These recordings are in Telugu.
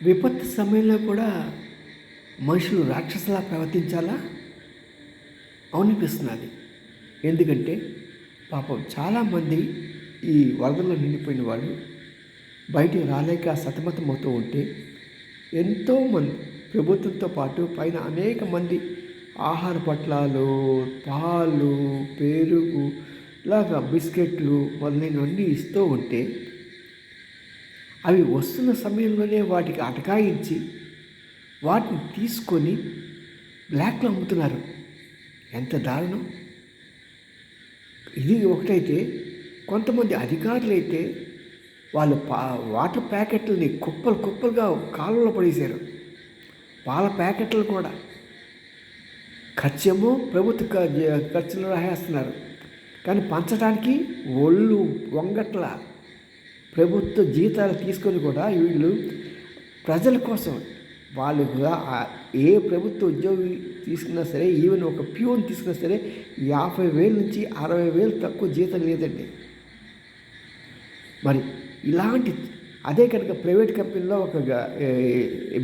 విపత్తు సమయంలో కూడా మనుషులు రాక్షసులా ప్రవర్తించాలా? అవునిపిస్తున్నది. ఎందుకంటే పాపం చాలామంది ఈ వరదల్లో నిండిపోయిన వాళ్ళు బయటికి రాలేక సతమతమవుతూ ఉంటే ఎంతోమంది ప్రభుత్వంతో పాటు పైన అనేక మంది ఆహార పట్లాలు పాలు పెరుగు ఇలాగా బిస్కెట్లు మొదలైనవన్నీ ఇస్తూ ఉంటే అవి వస్తున్న సమయంలోనే వాటికి అటకాయించి వాటిని తీసుకొని బ్లాక్లో అమ్ముతున్నారు. ఎంత దారుణం! ఇది ఒకటైతే కొంతమంది అధికారులు అయితే వాళ్ళు పా వాటర్ ప్యాకెట్లని కుప్పలు కుప్పలుగా కాలువలో పడేశారు. పాల ప్యాకెట్లు కూడా. ఖర్చేమో ప్రభుత్వ ఖ- ఖర్చులు రాసేస్తున్నారు. కానీ పంచడానికి ఒళ్ళు వంగట్ల. ప్రభుత్వ జీతాలు తీసుకొని కూడా వీళ్ళు ప్రజల కోసం వాళ్ళు ఏ ప్రభుత్వ ఉద్యోగి తీసుకున్నా సరే ఈవెన్ ఒక ప్యూన్ తీసుకున్నా సరే యాభై వేల నుంచి అరవై వేలు తక్కువ జీతం లేదండి. మరి ఇలాంటి అదే కనుక ప్రైవేట్ కంపెనీలో ఒక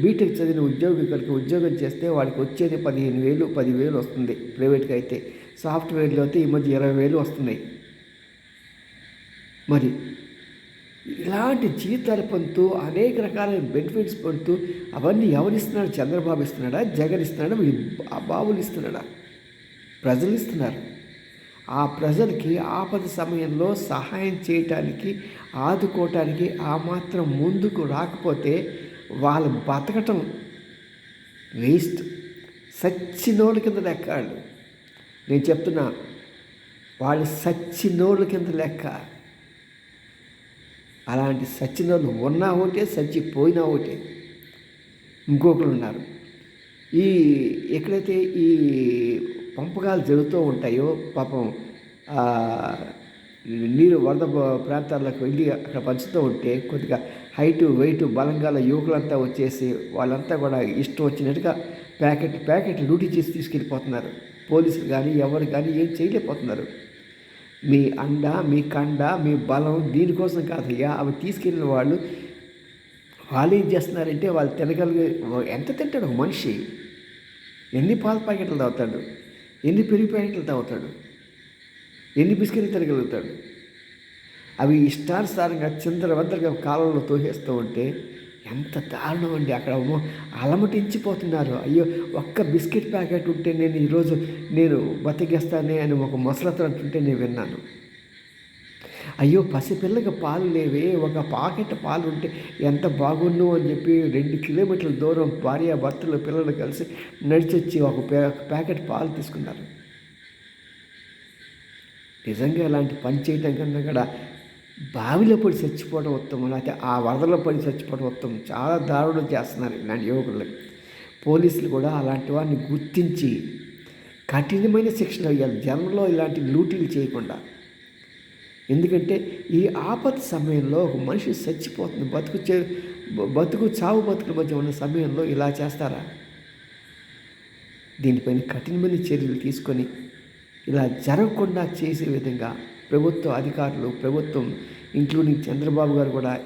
బీటెక్ చదివిన ఉద్యోగి కనుక ఉద్యోగం చేస్తే వాడికి వచ్చేది పదిహేను వేలు పదివేలు వస్తుంది ప్రైవేట్గా అయితే. సాఫ్ట్వేర్లో అయితే ఈ మధ్య ఇరవై వేలు వస్తున్నాయి. మరి ఇలాంటి జీతాలు పొందుతూ అనేక రకాలైన బెనిఫిట్స్ పొందుతూ అవన్నీ ఎవరిస్తున్నాడు? చంద్రబాబు ఇస్తున్నాడా? జగన్ ఇస్తున్నాడా? మీ బాబులు ఇస్తున్నాడా? ప్రజలు ఇస్తున్నారు. ఆ ప్రజలకి ఆపద సమయంలో సహాయం చేయటానికి ఆదుకోవటానికి ఆ మాత్రం ముందుకు రాకపోతే వాళ్ళు బతకటం వేస్ట్ సచ్చినోళ్ళ కింద లెక్క వాళ్ళు. నేను చెప్తున్నా వాళ్ళు సచ్చినోళ్ళ కింద లెక్క. అలాంటి సచ్చినోళ్ళు ఉన్నా ఒకటే చచ్చిపోయినా ఒకటే. ఇంకొకరు ఉన్నారు. ఈ ఎక్కడైతే ఈ పంపకాలు జరుగుతూ ఉంటాయో పాపం నీరు వరద ప్రాంతాలకు వెళ్ళి అక్కడ పంచుతూ ఉంటే కొద్దిగా హైటు వెయిట్ బలంగా యువకులంతా వచ్చేసి వాళ్ళంతా కూడా ఇష్టం వచ్చినట్టుగా ప్యాకెట్ ప్యాకెట్ లూటీ చేసి తీసుకెళ్ళిపోతున్నారు. పోలీసులు కానీ ఎవరు కానీ ఏం చేయలేకపోతున్నారు. మీ అండ మీ కండ మీ బలం దీనికోసం కాదయ్యా. అవి తీసుకెళ్ళిన వాళ్ళు వాళ్ళు ఏం చేస్తున్నారంటే వాళ్ళు తినగలిగే ఎంత తింటాడు ఒక మనిషి? ఎన్ని పాల ప్యాకెట్లు తాగుతాడు? ఎన్ని పెరుగు ప్యాకెట్లు తాగుతాడు? ఎన్ని బిస్కెట్లు తినగలుగుతాడు? అవి ఇష్టానుసారంగా చిందరవందరగా కాలంలో తోసేస్తూ ఉంటే ఎంత దారుణం అండి అక్కడ అలమటించిపోతున్నారు. అయ్యో ఒక్క బిస్కెట్ ప్యాకెట్ ఉంటే నేను ఈరోజు నేను బతికేస్తానే అని ఒక ముసలతో అంటుంటే నేను విన్నాను. అయ్యో పసిపిల్లకి పాలు లేవే ఒక పాకెట్ పాలు ఉంటే ఎంత బాగుండు అని చెప్పి రెండు కిలోమీటర్ల దూరం భార్య భర్తలు పిల్లలు కలిసి నడిచొచ్చి ఒక ప్యా ప్యాకెట్ పాలు తీసుకున్నారు. నిజంగా ఇలాంటి పని చేయటం కన్నా కూడా బావిలో పడి చచ్చిపోవడం ఉత్తమం లేకపోతే ఆ వరదలో పడి చచ్చిపోవడం ఉత్తమం. చాలా దారుణం చేస్తున్నారు ఇలాంటి యువకులు. పోలీసులు కూడా అలాంటి వారిని గుర్తించి కఠినమైన శిక్షణ ఇవ్వాలి జనంలో ఇలాంటి లూటీలు చేయకుండా. ఎందుకంటే ఈ ఆపద సమయంలో ఒక మనిషి చచ్చిపోతుంది. బతుకు చే బతుకు చావు బతుకుల మధ్య ఉన్న సమయంలో ఇలా చేస్తారా? దీనిపైన కఠినమైన చర్యలు తీసుకొని ఇలా జరగకుండా చేసే విధంగా ప్రభుత్వ అధికారులు ప్రభుత్వం ఇంక్లూడింగ్ చంద్రబాబు గారు కూడా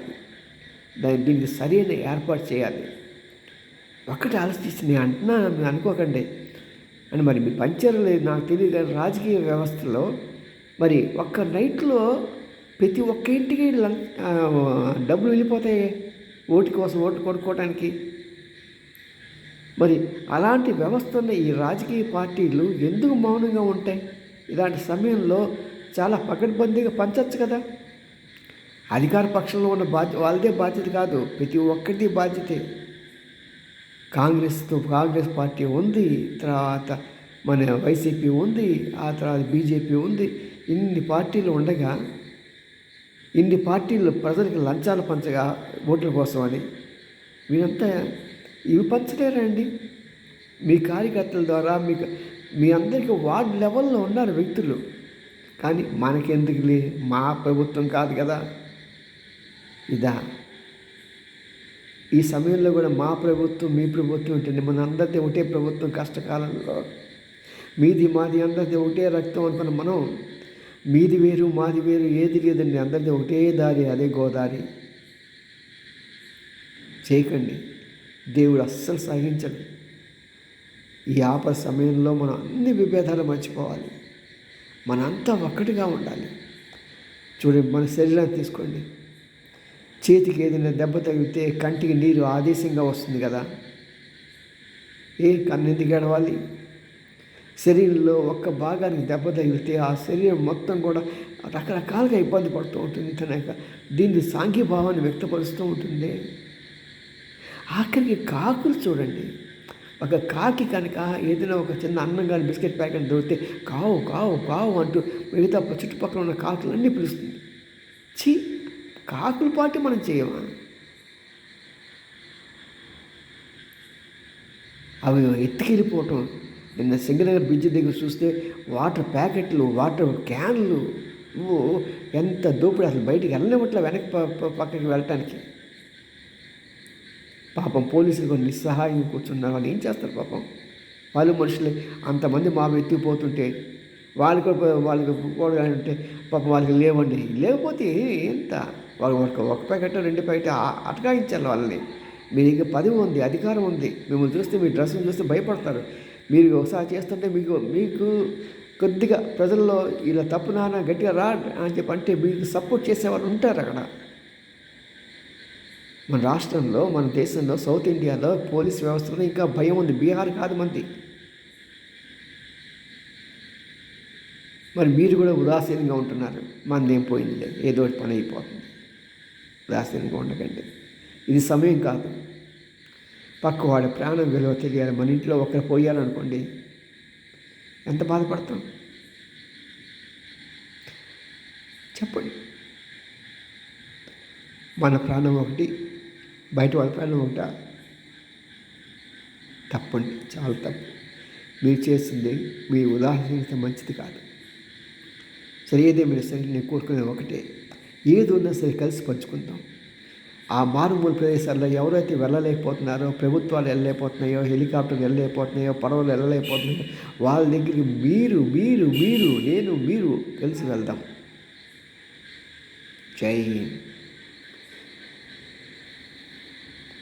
దాని దీనికి సరైన ఏర్పాటు చేయాలి. ఒక్కటి ఆలోచించి నేను అంటున్నా అనుకోకండి. అని మరి మీ పంచర్లు నాకు తెలియదు కానీ రాజకీయ వ్యవస్థలో మరి ఒక్క నైట్లో ప్రతి ఒక్క ఇంటికి డబ్బులు వెళ్ళిపోతాయి ఓటు కోసం ఓటు కొనుక్కోవడానికి మరి అలాంటి వ్యవస్థ ఉన్న ఈ రాజకీయ పార్టీలు ఎందుకు మౌనంగా ఉంటాయి? ఇలాంటి సమయంలో చాలా పకడ్బందీగా పంచచ్చు కదా. అధికార పక్షంలో ఉన్న బాధ్యత వాళ్ళదే బాధ్యత కాదు ప్రతి ఒక్కటి బాధ్యతే. కాంగ్రెస్తో కాంగ్రెస్ పార్టీ ఉంది తర్వాత మన వైసీపీ ఉంది ఆ తర్వాత బీజేపీ ఉంది. ఇన్ని పార్టీలు ఉండగా ఇన్ని పార్టీలు ప్రజలకు లంచాలు పంచగా ఓట్ల కోసం అని మీరంతా ఇవి పంచలేరండి మీ కార్యకర్తల ద్వారా మీకు మీ అందరికీ వార్డు లెవెల్లో ఉన్నారు వ్యక్తులు. కానీ మనకెందుకులే? మా ప్రభుత్వం కాదు కదా. ఇదా. ఈ సమయంలో కూడా మా ప్రభుత్వం మీ ప్రభుత్వం ఉంటుంది మన అందరిది ఒకటే ప్రభుత్వం కష్టకాలంలో. మీది మాది అందరిది ఒకటే రక్తం అనుకున్న మనం. మీది వేరు మాది వేరు ఏది లేదండి. అందరిది ఒకటే దారి అదే గోదారి. చేయకండి. దేవుడు అస్సలు సహించడు. ఈ ఆపద సమయంలో మనం అన్ని విభేదాలు మర్చిపోవాలి. మనంతా ఒక్కటిగా ఉండాలి. చూడండి మన శరీరాన్ని తీసుకోండి. చేతికి ఏదైనా దెబ్బ తగిలితే కంటికి నీరు ఆదేశంగా వస్తుంది కదా. ఏ కన్నెందుకు ఏడవాలి? శరీరంలో ఒక్క భాగానికి దెబ్బ తగిలితే ఆ శరీరం మొత్తం కూడా రకరకాలుగా ఇబ్బంది పడుతూ ఉంటుంది. కనుక దీన్ని సాంఘ్యభావాన్ని వ్యక్తపరుస్తూ ఉంటుంది. ఆఖరికి కాకులు చూడండి. ఒక కాకి కనుక ఏదైనా ఒక చిన్న అన్నం కానీ బిస్కెట్ ప్యాకెట్ దొరికితే కావు కావు కావు అంటూ మిగతా చుట్టుపక్కల ఉన్న కాకులన్నీ పిలుస్తుంది. చీ కాకుల పాటు మనం చేయమా? అవి ఎత్తుకెళ్ళిపోవటం. నిన్న సింగనగర్ బ్రిడ్జ్ దగ్గర చూస్తే వాటర్ ప్యాకెట్లు వాటర్ క్యాన్లు. ఎంత దోపిడీ! అసలు బయటికి వెళ్ళనివ్వట్లే వెనక్కి పక్కకి వెళ్ళటానికి. పాపం పోలీసులు కొన్ని నిస్సహాయం కూర్చున్నారు. వాళ్ళు ఏం చేస్తారు పాపం? వాళ్ళు మనుషులే అంతమంది మామ ఎత్తిపోతుంటే వాళ్ళకి వాళ్ళకి కూడా అంటే పాపం వాళ్ళకి లేవండి. లేకపోతే ఎంత? వాళ్ళు ఒక ఒక ప్యాకెట్ రెండు ప్యాకెట్ ఆ- అటకాయించాలి వాళ్ళని. మీరు ఇంకా పదవి ఉంది అధికారం ఉంది. మిమ్మల్ని చూస్తే మీ డ్రెస్సులు చూస్తే భయపడతారు. మీరు ఒకసారి చేస్తుంటే మీకు మీకు కొద్దిగా ప్రజల్లో ఇలా తప్పు నాన్న గట్టిగా రా అని చెప్పి అంటే మీకు సపోర్ట్ చేసేవాళ్ళు ఉంటారు అక్కడ. మన రాష్ట్రంలో మన దేశంలో సౌత్ ఇండియాలో పోలీస్ వ్యవస్థలో ఇంకా భయం ఉంది. బీహార్ కాదు మంది. మరి మీరు కూడా ఉదాసీనంగా ఉంటున్నారు. మనదేం పోయిందిలే ఏదో ఒకటి పని అయిపోతుంది. ఉదాసీనంగా ఉండకండి. ఇది సమయం కాదు. పక్క వాడి ప్రాణం విలువ తెలియాలి. మన ఇంట్లో ఒకరు పోయాలనుకోండి ఎంత బాధపడతాం? చెప్పండి. మన ప్రాణం ఒకటి బయట వాళ్ళ పైన ఒకట తప్పండి చాలా తప్పు. మీరు చేస్తుంది మీ ఉదాహరణ మంచిది కాదు. సరే ఏదేమైనా సరే నేను కోరుకునేది ఒకటే. ఏది ఉన్నా సరే కలిసి పంచుకుందాం. ఆ మారుమూల ప్రదేశాల్లో ఎవరైతే వెళ్ళలేకపోతున్నారో ప్రభుత్వాలు వెళ్ళలేకపోతున్నాయో హెలికాప్టర్లు వెళ్ళలేకపోతున్నాయో పడవలు వెళ్ళలేకపోతున్నాయో వాళ్ళ దగ్గరికి మీరు మీరు మీరు నేను మీరు కలిసి వెళ్దాం. జై హింద్.